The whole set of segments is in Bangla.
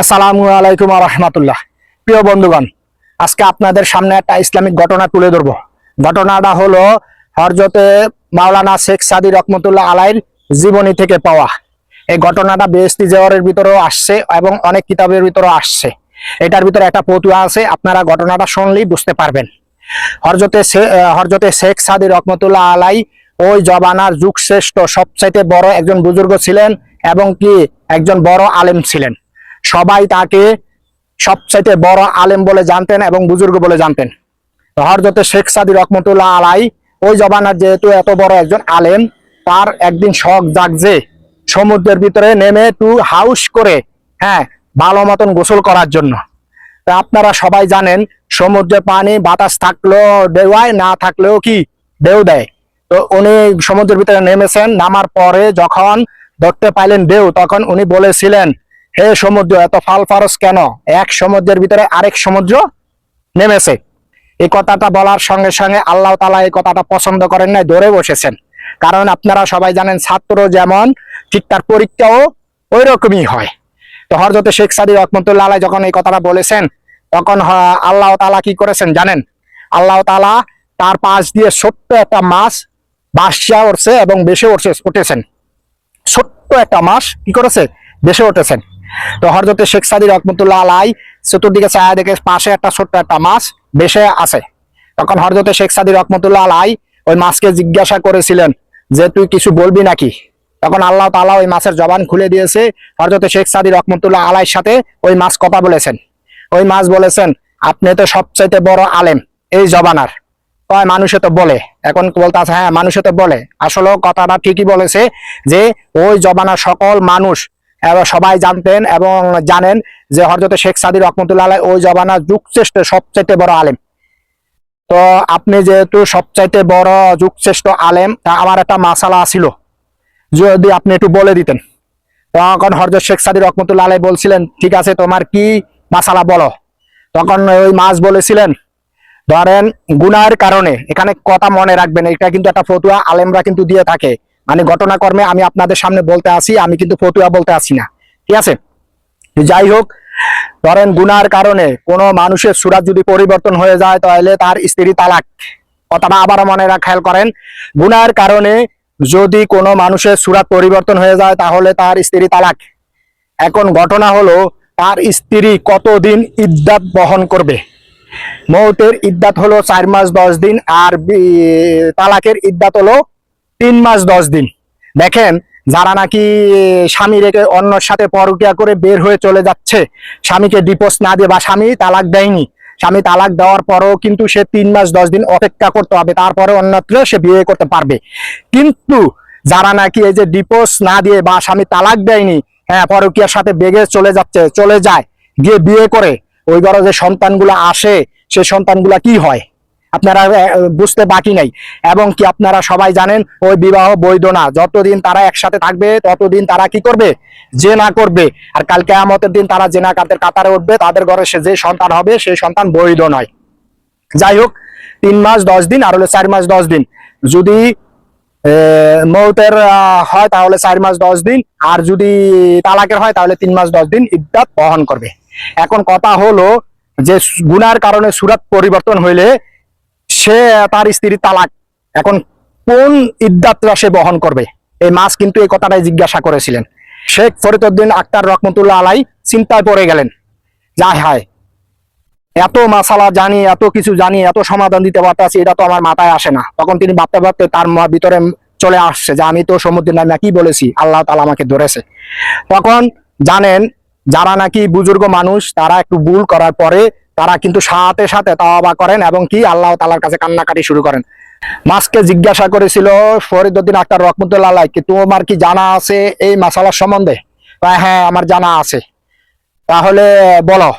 আসসালামু আলাইকুম রহমতুল্লাহ। প্রিয় বন্ধুগণ, আজকে আপনাদের সামনে একটা ইসলামিক ঘটনা তুলে ধরবো। ঘটনাটা হলো হরজতে মাওলানা শেখ সাদি রহমতুল্লাহ আলাইর জীবনী থেকে পাওয়া। এই ঘটনাটা বেস্তি জেওয়ারের ভিতরেও আসছে এবং অনেক কিতাবের ভিতরেও আসছে। এটার ভিতরে একটা পতুয়া আছে, আপনারা ঘটনাটা শুনলেই বুঝতে পারবেন। হরজতে হরজতে শেখ সাদি রহমতুল্লাহ আলাই ওই জবানার যুগ শ্রেষ্ঠ সবচাইতে বড় একজন বুজুর্গ ছিলেন এবং কি একজন বড় আলেম ছিলেন। সবাই তাকে সবচাইতে বড় আলেম বলে জানতেন এবং বুজুর্গ বলে জানতেন। হরজতে শেখ সাদি রহমতুল্লাহ আলাই ওই জবানার যেহেতু এত বড় একজন আলেম, তার একদিন শখ জাগছে সমুদ্রের ভিতরে নেমে টু হাউস করে হ্যাঁ ভালো মতন গোসল করার জন্য। তা আপনারা সবাই জানেন, সমুদ্রের পানি, বাতাস থাকলেও দেওয়ায়, না থাকলেও কি ঢেউ দেয়। তো উনি সমুদ্রের ভিতরে নেমেছেন, নামার পরে যখন ধরতে পাইলেন ঢেউ, তখন উনি বলেছিলেন হে সমুদ্র, এত ফাল ফারস কেন? এক সমুদ্রের ভিতরে আরেক সমুদ্র নেমেছে। এই কথাটা বলার সঙ্গে সঙ্গে আল্লাহ তালা এই কথাটা পছন্দ করেন নাই, ধরে বসেছেন। কারণ আপনারা সবাই জানেন, ছাত্র যেমন, ঠিক তার পরীক্ষাও ওই রকমই হয়। তো হরজতে শেখ সাদি রহমতুল্লাহ যখন এই কথাটা বলেছেন, তখন আল্লাহ তালা কি করেছেন জানেন? আল্লাহ তালা তার পাশ দিয়ে ছোট্ট একটা মাছ বাসা উঠছে এবং বেশি উঠছে, উঠেছেন। ছোট্ট একটা মাস কি করেছে? বেশি উঠেছেন। তো হরজতে শেখ সাদি রহমতুল্লাহ আলাই চতুর্দিকে ছায়া দেখে পাশে একটা ছোট্ট একটা মাছ বেশে আছে তখন হরজতে শেখ সাদি রহমতুল্লাহ আলাই ওই মাছকে জিজ্ঞাসা করেছিলেন যে, তুই কিছু বলবি নাকি? তখন আল্লাহ তাআলা ওই মাছের জবান খুলে দিয়েছে। হরজতে শেখ সাদি রহমতুল্লাহ আলাইর সাথে ওই মাছ কথা বলেছেন। ওই মাছ বলেছেন, আপনি তো সবচাইতে বড় আলেম, এই জবানার। কয়, মানুষে তো বলে। এখন বলতে আছে হ্যাঁ মানুষে তো বলে। আসলে কথাটা ঠিকই বলেছে যে, ওই জবানার সকল মানুষ সবাই জানতেন এবং জানেন যে হরজতে শেখ সাদি রহমতুল্লাহ ওই জবানার যুগশ্রেষ্ঠ, সবচাইতে বড় আলেম। তো আপনি যেহেতু সবচাইতে বড় যুগশ্রেষ্ঠ আলেম, তা আমার একটা মাসালা ছিল। যদি আপনি একটু বলে দিতেন। তখন হরজত শেখ সাদি রহমতুল্লাহ আলাই বলছিলেন, ঠিক আছে, তোমার কি মাসালা বলো? তখন ওই মাছ বলেছিলেন, ধরেন, গুনার কারণে, এখানে কথা মনে রাখবেন, এটা কিন্তু একটা ফতুয়া, আলেমরা কিন্তু দিয়ে থাকে। মানে ঘটনাকর্মে আমি আপনাদের সামনে বলতে আসি, আমি কিন্তু ফতুয়া বলতে আসি না। ঠিক আছে? যাই হোক, ধরেন গুনার কারণে কোনো মানুষের সুরাত যদি পরিবর্তন হয়ে যায়, তাহলে তার স্ত্রী তালাক। কথাটা আবার মনে খেয়াল করেন, গুনার কারণে যদি কোনো মানুষের সুরাত পরিবর্তন হয়ে যায়, তাহলে তার স্ত্রী তালাক। এখন ঘটনা হলো, তার স্ত্রী কতদিন ইদ্যাত বহন করবে? মৌতের ইদ্যাত হলো চার মাস দশ দিন, আর তালাকের ইদ্যাত হলো তিন মাস দশ দিন। দেখেন, যারা নাকি স্বামী রেখে অন্যর সাথে পরকিয়া করে বের হয়ে চলে যাচ্ছে, স্বামীকে ডিপোজ না দিয়ে বা স্বামী তালাক দেয়নি, স্বামী তালাক দেওয়ার পরেও কিন্তু সে তিন মাস দশ দিন অপেক্ষা করতে হবে, তারপরে অন্যত্র সে বিয়ে করতে পারবে। কিন্তু যারা নাকি এই যে ডিপোজ না দিয়ে বা স্বামী তালাক দেয়নি হ্যাঁ পরকিয়ার সাথে বেগে চলে যাচ্ছে, চলে যায়, গিয়ে বিয়ে করে, ওই ঘরে যে সন্তানগুলো আসে, সে সন্তানগুলা কি হয়? আপনারা বুঝতে বাকি নাই। এবং কি আপনারা সবাই জানেন, ওই বিবাহ বৈধ না। যতদিন তারা একসাথে থাকবে, ততদিন তারা কি করবে? যে না করবে। আর কাল কেয়ামতের দিন তারা জেনা কাতের কাতারে উঠবে, তাদের ঘরে সে যে সন্তান হবে সেই সন্তান বৈধ নয়। যাই হোক, তিন মাস দশ দিন, আর হলো চার মাস দশ দিন। যদি মৌতের হয় তাহলে চার মাস দশ দিন। আর যদি তালাকের হয় তাহলে তিন মাস দশ দিন ইদ্যাত বহন করবে। এখন কথা হলো যে গুনার কারণে সুরাত পরিবর্তন হইলে সে তার স্ত্রী তালাক। এখন কোন ইদ্যাতরা সে বহন করবে? এই মাস কিন্তু এই কথাটাই জিজ্ঞাসা করেছিলেন। শেখ ফরিদুদ্দিন আক্তার রহমতুল্লাহ আলাই চিন্তায় পড়ে গেলেন। যাই হায়, এত মাসালা জানি, এত কিছু জানি, এত সমাধান দিতে পারতেছি, এটা তো আমার মাথায় আসে না। তখন তিনি ভাবতে ভাবতে তার ভিতরে চলে আসছে যে, আমি তো সমুদ্রের নামে কি বলেছি? আল্লাহ তালা আমাকে ধরেছে। তখন জানেন, যারা নাকি বুজুর্গ মানুষ, তারা একটু ভুল করার পরে তারা কিন্তু সাথে সাথে তাওবা করেন এবং কি আল্লাহ তালার কাছে কান্নাকাটি শুরু করেন। মাসকে জিজ্ঞাসা করেছিল ফরিদুদ্দিন আক্তার রহমতুল্লাহ কি তোমার কি জানা আছে এই মাসালার সম্বন্ধে? হ্যাঁ আমার জানা আছে। তাহলে বলো,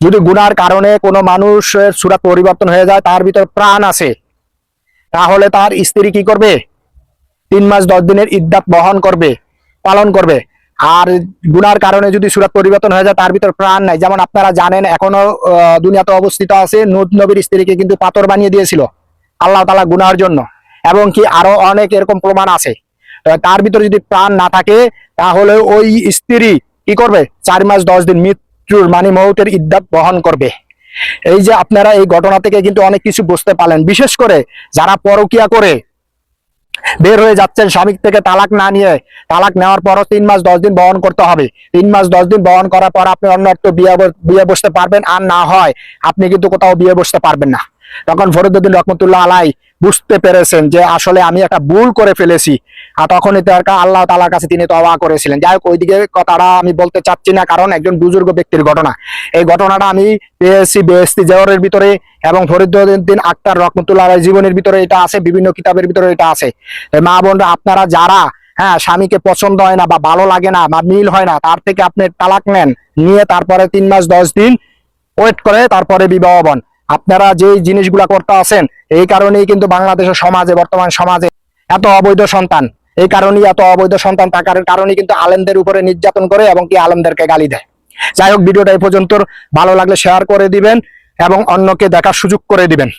যদি গুনার কারণে কোনো মানুষের সুরাত পরিবর্তন হয়ে যায়, তার ভিতর প্রাণ আছে, তাহলে তার স্ত্রী কি করবে? তিন মাস দশ দিনের ইদ্যাত বহন করবে, পালন করবে। আর গুনার কারণে যদি সুরাত পরিবর্তন হয়ে যায়, তার ভিতর প্রাণ নাই। যেমন আপনারা জানেন, এখনও দুনিয়াতে অবস্থিত আছে, নুদ নবীর স্ত্রীকে কিন্তু পাথর বানিয়ে দিয়েছিল আল্লাহ তালা গুনার জন্য। এবং কি আরও অনেক এরকম প্রমাণ আছে। তার ভিতরে যদি প্রাণ না থাকে, তাহলে ওই স্ত্রী কি করবে? চার মাস, দশ দিন মৃত্যুর মানে মৌতের ইদ্যাত বহন করবে। এই যে আপনারা এই ঘটনা থেকে কিন্তু অনেক কিছু বুঝতে পারলেন। বিশেষ করে যারা পরকিয়া করে বের হয়ে যাচ্ছেন স্বামী থেকে তালাক না নিয়ে। তালাক নেওয়ার পরও তিন মাস দশ দিন বহন করতে হবে। তিন মাস দশ দিন বহন করার পর আপনি অন্য একটা বিয়ে বিয়ে বসতে পারবেন, আর না হয় আপনি কিন্তু কোথাও বিয়ে বসতে পারবেন না। তখন ফরিদুদ্দিন রহমতুল্লাহ আলাই বুঝতে পেরেছেন যে আসলে আমি একটা ভুল করে ফেলেছি। আর তখনই কা- আল্লাহ তালার কাছে তিনি তওবা করেছিলেন। যাই হোক, ওইদিকে কথাটা আমি বলতে চাচ্ছি না, কারণ একজন বুজুর্গ ব্যক্তির ঘটনা। এই ঘটনাটা আমি পেয়েছি বেএসসি জেওয়ারের ভিতরে এবং ফরিদুদ্দিন আক্তার রহমতুল্লাহ জীবনের ভিতরে এটা আছে, বিভিন্ন কিতাবের ভিতরে এটা আছে। মা বোনরা, আপনারা যারা হ্যাঁ স্বামীকে পছন্দ হয় না বা ভালো লাগে না বা মিল হয় না, তার থেকে আপনি তালাক নেন, নিয়ে তারপরে তিন মাস দশ দিন ওয়েট করে তারপরে বিবাহ বন আপনারা যে জিনিসগুলা করতে আছেন, এই কারণেই কিন্তু বাংলাদেশের সমাজে, বর্তমান সমাজে এত অবৈধ সন্তান। এই কারণেই এত অবৈধ সন্তান থাকার কারণে কিন্তু আলেমদের উপরে নির্যাতন করে এবং কি আলেমদেরকে গালি দেয়। যাই হোক, ভিডিওটা এই পর্যন্ত ভালো লাগলে শেয়ার করে দিবেন এবং অন্যকে দেখার সুযোগ করে দিবেন।